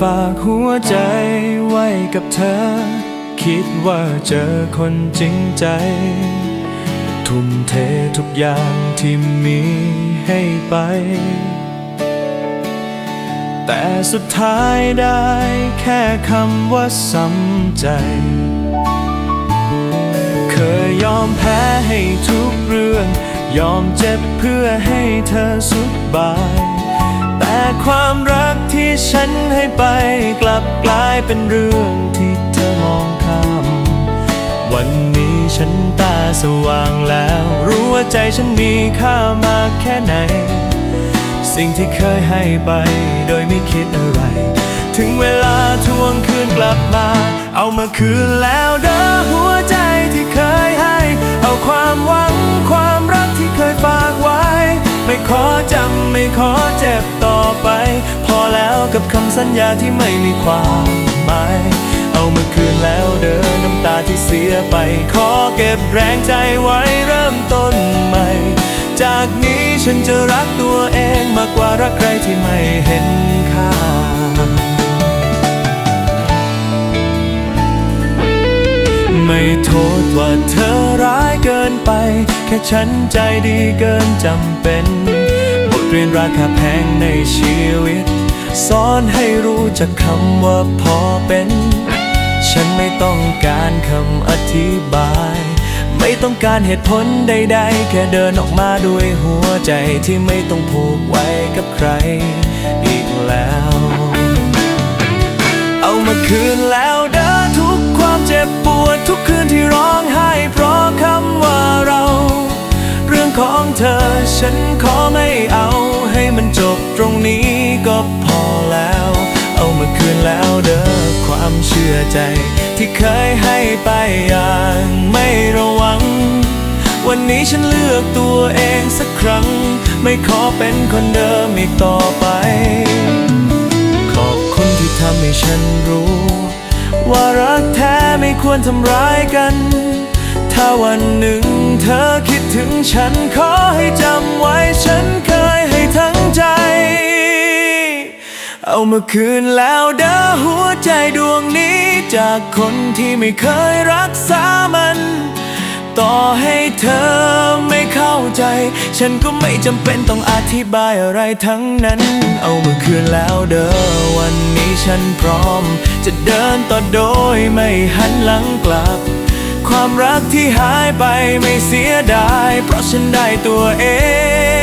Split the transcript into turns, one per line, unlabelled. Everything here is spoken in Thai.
ฝากหัวใจไว้กับเธอ คิดว่าเจอคนจริงใจ ทุ่มเททุกอย่างที่มีให้ไป แต่สุดท้ายได้แค่คำว่าซ้ำใจ เคยยอมแพ้ให้ทุกเรื่อง ยอมเจ็บเพื่อให้เธอสุขบาย ความรักที่ฉันให้ไปกลับกลายเป็นเรื่องที่เธอมองข้ามวันนี้ฉันตาสว่างแล้ว รู้ว่าใจฉันมีค่ามากแค่ไหน สิ่งที่เคยให้ไปโดยไม่คิดอะไร ถึงเวลาทวงคืนกลับมา เอามาคืนแล้วเด้อหัวใจที่เคยให้ เอาความหวังความรักที่เคยฝากไว้ ไม่ขอจำไม่ขอเจ็บ กับคำสัญญาที่ไม่มีความหมาย เอามาคืนแล้วเดินน้ำตาที่เสียไป ขอเก็บแรงใจไว้เริ่มต้นใหม่ จากนี้ฉันจะรักตัวเองมากกว่ารักใครที่ไม่เห็นค่าไม่โทษว่าเธอร้ายเกินไป แค่ฉันใจดีเกินจำเป็น บทเรียนราคาแพงในชีวิต สอนให้รู้จักคำว่าพอเป็น ฉันไม่ต้องการคำอธิบาย ไม่ต้องการเหตุผลใด ๆ แค่เดินออกมาด้วยหัวใจที่ไม่ต้องผูกไว้กับใคร อีกแล้ว เอามาคืนแล้วเด้อทุกความเจ็บปวดทุกคืนที่ร้องไห้เพราะคำว่าเรา เรื่องของเธอฉันขอไม่เอาให้มันจบตรงนี้ก็พอ คืนแล้วเด้อความเชื่อใจ ที่เคยให้ไปอย่างไม่ระวัง วันนี้ฉันเลือกตัวเองสักครั้ง ไม่ขอเป็นคนเดิมอีกต่อไป ขอบคุณที่ทำให้ฉันรู้ ว่ารักแท้ไม่ควรทำร้ายกัน ถ้าวันหนึ่งเธอคิดถึงฉันขอให้จำไว้ เอามาคืนแล้วเด้อหัวใจดวงนี้ จากคนที่ไม่เคยรักษามัน ต่อให้เธอไม่เข้าใจ ฉันก็ไม่จำเป็นต้องอธิบายอะไรทั้งนั้น เอามาคืนแล้วเด้อวันนี้ฉันพร้อม จะเดินต่อโดยไม่หันหลังกลับ ความรักที่หายไปไม่เสียดาย เพราะฉันได้ตัวเอง